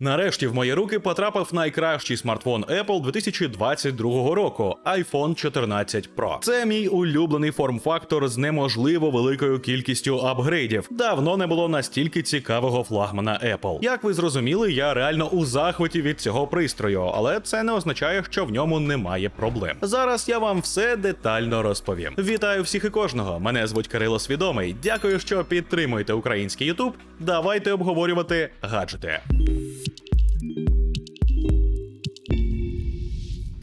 Нарешті в мої руки потрапив найкращий смартфон Apple 2022 року iPhone 14 Pro. Це мій улюблений форм-фактор з неможливо великою кількістю апгрейдів. Давно не було настільки цікавого флагмана Apple. Як ви зрозуміли, я реально у захваті від цього пристрою, але це не означає, що в ньому немає проблем. Зараз я вам все детально розповім. Вітаю всіх і кожного. Мене звуть Кирило Свідомий. Дякую, що підтримуєте український YouTube. Давайте обговорювати гаджети.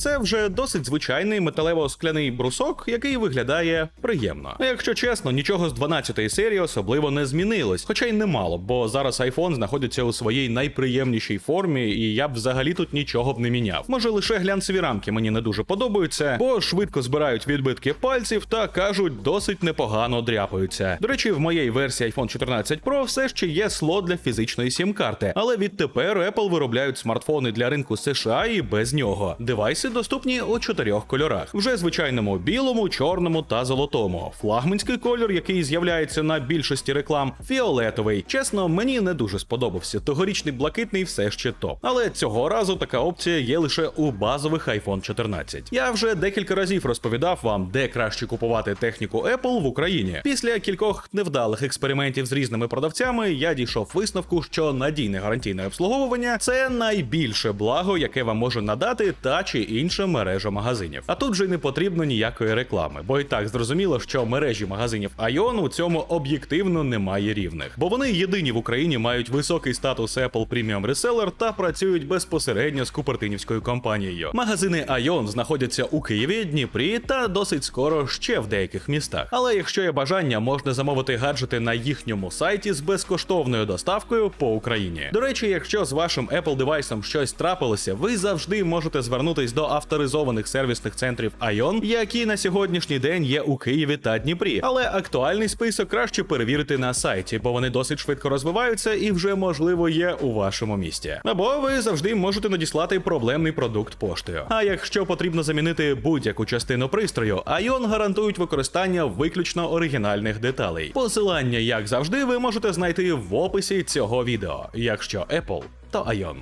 Це вже досить звичайний металево-скляний брусок, який виглядає приємно. Якщо чесно, нічого з 12-ї серії особливо не змінилось, хоча й немало, бо зараз iPhone знаходиться у своїй найприємнішій формі, і я б взагалі тут нічого б не міняв. Може, лише глянцеві рамки мені не дуже подобаються, бо швидко збирають відбитки пальців та кажуть, досить непогано дряпаються. До речі, в моїй версії iPhone 14 Pro все ще є слот для фізичної сім-карти, але відтепер Apple виробляють смартфони для ринку США і без нього. Девайси доступні у чотирьох кольорах: вже звичайному білому, чорному та золотому. Флагманський кольор, який з'являється на більшості реклам, фіолетовий. Чесно, мені не дуже сподобався. Тогорічний блакитний все ще топ. Але цього разу така опція є лише у базових iPhone 14. Я вже декілька разів розповідав вам, де краще купувати техніку Apple в Україні. Після кількох невдалих експериментів з різними продавцями я дійшов висновку, що надійне гарантійне обслуговування це найбільше благо, яке вам може надати та чи інша мережа магазинів. А тут вже й не потрібно ніякої реклами, бо і так зрозуміло, що мережі магазинів Ion у цьому об'єктивно немає рівних, бо вони єдині в Україні мають високий статус Apple Premium Reseller та працюють безпосередньо з Купертинівською компанією. Магазини Ion знаходяться у Києві, Дніпрі та досить скоро ще в деяких містах. Але якщо є бажання, можна замовити гаджети на їхньому сайті з безкоштовною доставкою по Україні. До речі, якщо з вашим Apple девайсом щось трапилося, ви завжди можете звернутись до авторизованих сервісних центрів Ion, які на сьогоднішній день є у Києві та Дніпрі. Але актуальний список краще перевірити на сайті, бо вони досить швидко розвиваються і вже можливо є у вашому місті. Або ви завжди можете надіслати проблемний продукт поштою. А якщо потрібно замінити будь-яку частину пристрою, Ion гарантують використання виключно оригінальних деталей. Посилання, як завжди, ви можете знайти в описі цього відео. Якщо Apple, то Ion.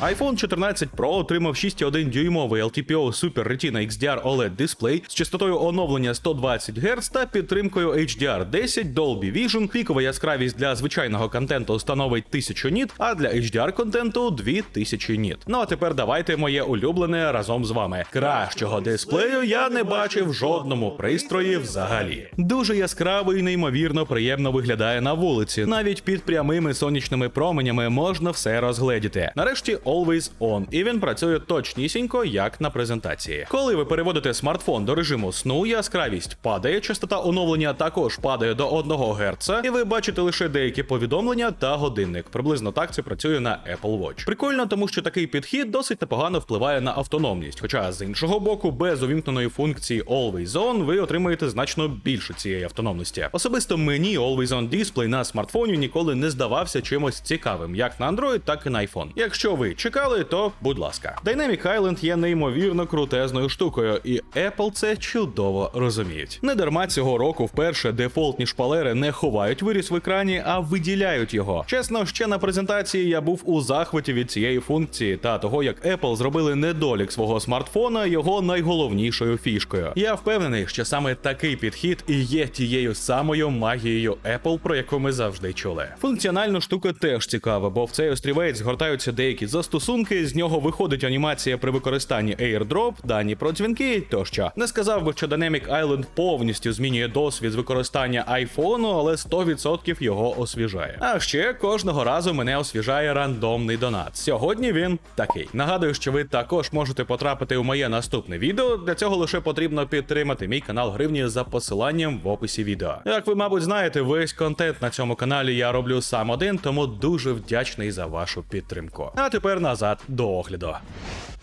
iPhone 14 Pro отримав 6,1 дюймовий LTPO Super Retina XDR OLED дисплей з частотою оновлення 120 Гц та підтримкою HDR10 Dolby Vision. Пікова яскравість для звичайного контенту становить 1000 ніт, а для HDR контенту 2000 ніт. Ну а тепер давайте моє улюблене разом з вами. Кращого дисплею я не бачив в жодному пристрої взагалі. Дуже яскравий і неймовірно приємно виглядає на вулиці. Навіть під прямими сонячними променями можна все розгледіти. Нарешті Always On, і він працює точнісінько, як на презентації. Коли ви переводите смартфон до режиму сну, яскравість падає, частота оновлення також падає до 1 Гц, і ви бачите лише деякі повідомлення та годинник. Приблизно так це працює на Apple Watch. Прикольно, тому що такий підхід досить непогано впливає на автономність. Хоча з іншого боку, без увімкненої функції Always On ви отримаєте значно більше цієї автономності. Особисто мені Always On Display на смартфоні ніколи не здавався чимось цікавим, як на Android, так і на iPhone. Якщо ви чекали, то будь ласка. Dynamic Island є неймовірно крутезною штукою, і Apple це чудово розуміють. Не дарма цього року вперше дефолтні шпалери не ховають виріс в екрані, а виділяють його. Чесно, ще на презентації я був у захваті від цієї функції та того, як Apple зробили недолік свого смартфона його найголовнішою фішкою. Я впевнений, що саме такий підхід і є тією самою магією Apple, про яку ми завжди чули. Функціональна штука теж цікава, бо в цей острівець згортаються деякі застосунки, з нього виходить анімація при використанні AirDrop, дані про дзвінки тощо. Не сказав би, що Dynamic Island повністю змінює досвід з використання айфону, але 100% його освіжає. А ще кожного разу мене освіжає рандомний донат. Сьогодні він такий. Нагадую, що ви також можете потрапити у моє наступне відео. Для цього лише потрібно підтримати мій канал Гривні за посиланням в описі відео. Як ви, мабуть, знаєте, весь контент на цьому каналі я роблю сам один, тому дуже вдячний за вашу підтримку. А тепер назад до огляду.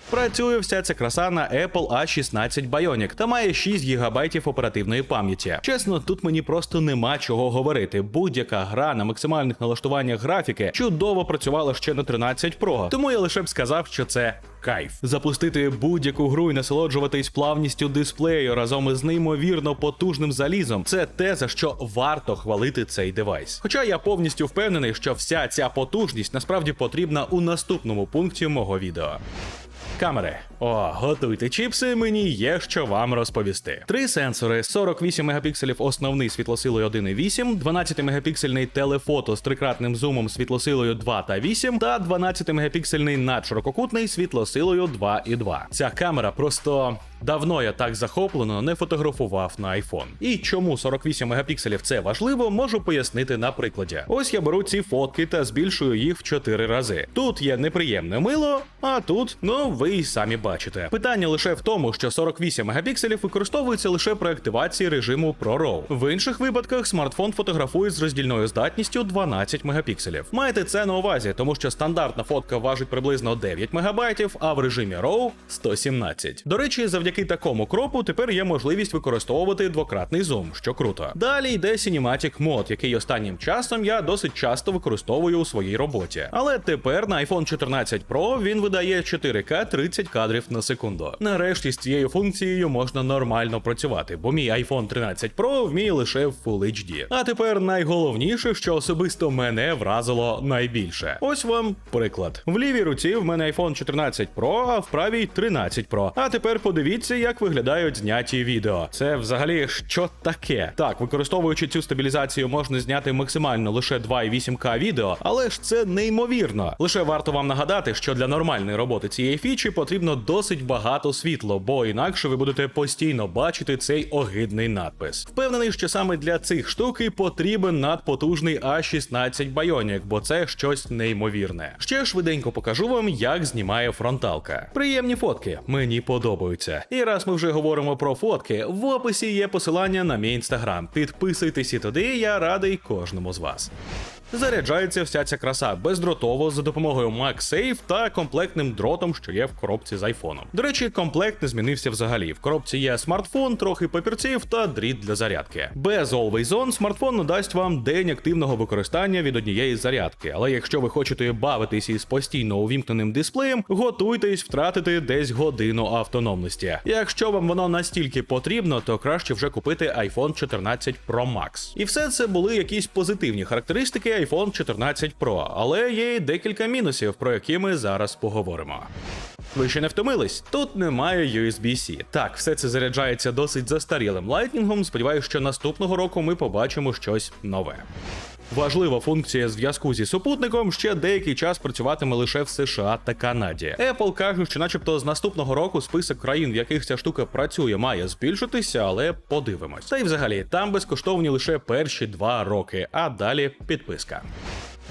Працює вся ця краса на Apple A16 Bionic та має 6 ГБ оперативної пам'яті. Чесно, тут мені просто нема чого говорити. Будь-яка гра на максимальних налаштуваннях графіки чудово працювала ще на 13 Pro, тому я лише б сказав, що це кайф. Запустити будь-яку гру і насолоджуватись плавністю дисплею разом із неймовірно потужним залізом. Це те, за що варто хвалити цей девайс. Хоча я повністю впевнений, що вся ця потужність насправді потрібна у наступному пункті мого відео. Камери. О, готуйте чіпси, мені є що вам розповісти. Три сенсори: 48 мегапікселів основний світлосилою 1,8, 12 мегапіксельний телефото з трикратним зумом світлосилою 2 та 8, та 12 мегапіксельний надширококутний світлосилою 2,2. Ця камера просто. Давно я так захоплено не фотографував на iPhone. І чому 48 мегапікселів це важливо, можу пояснити на прикладі. Ось я беру ці фотки та збільшую їх в 4 рази. Тут є неприємне мило, а тут, ну ви й самі бачите. Питання лише в тому, що 48 мегапікселів використовується лише при активації режиму ProRAW. В інших випадках смартфон фотографує з роздільною здатністю 12 мегапікселів. Маєте це на увазі, тому що стандартна фотка важить приблизно 9 мегабайтів, а в режимі RAW 117. До речі, завдяки такому кропу тепер є можливість використовувати двократний зум, що круто. Далі йде Cinematic Mode, який останнім часом я досить часто використовую у своїй роботі. Але тепер на iPhone 14 Pro він видає 4К 30 кадрів на секунду. Нарешті з цією функцією можна нормально працювати, бо мій iPhone 13 Pro вміє лише в Full HD. А тепер найголовніше, що особисто мене вразило найбільше. Ось вам приклад. В лівій руці в мене iPhone 14 Pro, а в правій 13 Pro. А тепер подивіться, як виглядають зняті відео. Це взагалі що таке? Так, використовуючи цю стабілізацію, можна зняти максимально лише 2,8К відео, але ж це неймовірно. Лише варто вам нагадати, що для нормальної роботи цієї фічі потрібно досить багато світло, бо інакше ви будете постійно бачити цей огидний надпис. Впевнений, що саме для цих штук і потрібен надпотужний А16 Bionic, бо це щось неймовірне. Ще швиденько покажу вам, як знімає фронталка. Приємні фотки, мені подобаються. І раз ми вже говоримо про фотки, в описі є посилання на мій інстаграм. Підписуйтесь і туди, я радий кожному з вас. Заряджається вся ця краса бездротово за допомогою MagSafe та комплектним дротом, що є в коробці з айфоном. До речі, комплект не змінився взагалі. В коробці є смартфон, трохи папірців та дріт для зарядки. Без Always On смартфон надасть вам день активного використання від однієї зарядки. Але якщо ви хочете бавитись із постійно увімкненим дисплеєм, готуйтесь втратити десь годину автономності. Якщо вам воно настільки потрібно, то краще вже купити iPhone 14 Pro Max. І все це були якісь позитивні характеристики iPhone 14 Pro, але є й декілька мінусів, про які ми зараз поговоримо. Ви ще не втомились? Тут немає USB-C. Так, все це заряджається досить застарілим лайтнінгом. Сподіваюся, що наступного року ми побачимо щось нове. Важлива функція зв'язку зі супутником ще деякий час працюватиме лише в США та Канаді. Apple каже, що, начебто, з наступного року список країн, в яких ця штука працює, має збільшитися, але подивимось. Та й взагалі там безкоштовні лише перші два роки, а далі підписка.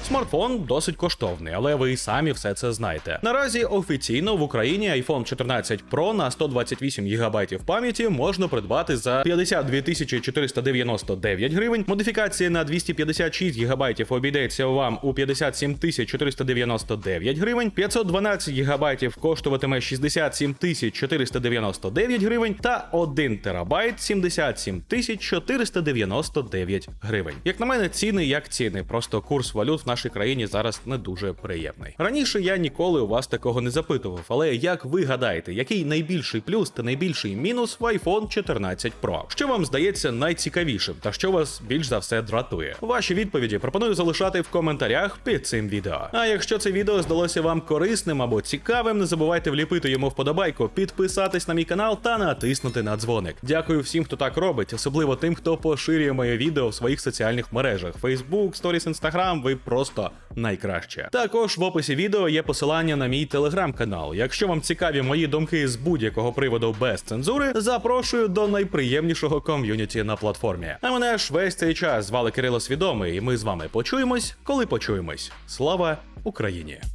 Смартфон досить коштовний, але ви і самі все це знаєте. Наразі офіційно в Україні iPhone 14 Pro на 128 ГБ пам'яті можна придбати за 52 499 гривень. Модифікація на 256 ГБ обійдеться вам у 57 499 гривень. 512 ГБ коштуватиме 67 499 гривень та 1 ТБ 77 499 гривень. Як на мене, ціни як ціни, просто курс валют в нашій країні зараз не дуже приємний. Раніше я ніколи у вас такого не запитував, але як ви гадаєте, який найбільший плюс та найбільший мінус в iPhone 14 Pro? Що вам здається найцікавішим та що вас більш за все дратує? Ваші відповіді пропоную залишати в коментарях під цим відео. А якщо це відео здалося вам корисним або цікавим, не забувайте вліпити йому вподобайку, підписатись на мій канал та натиснути на дзвоник. Дякую всім, хто так робить, особливо тим, хто поширює моє відео в своїх соціальних мережах: Facebook, Stories, Instagram, Ви просто найкраще. Також в описі відео є посилання на мій телеграм-канал. Якщо вам цікаві мої думки з будь-якого приводу без цензури, запрошую до найприємнішого ком'юніті на платформі. А мене ж весь цей час звали Кирило Свідомий, і ми з вами почуємось, коли почуємось. Слава Україні!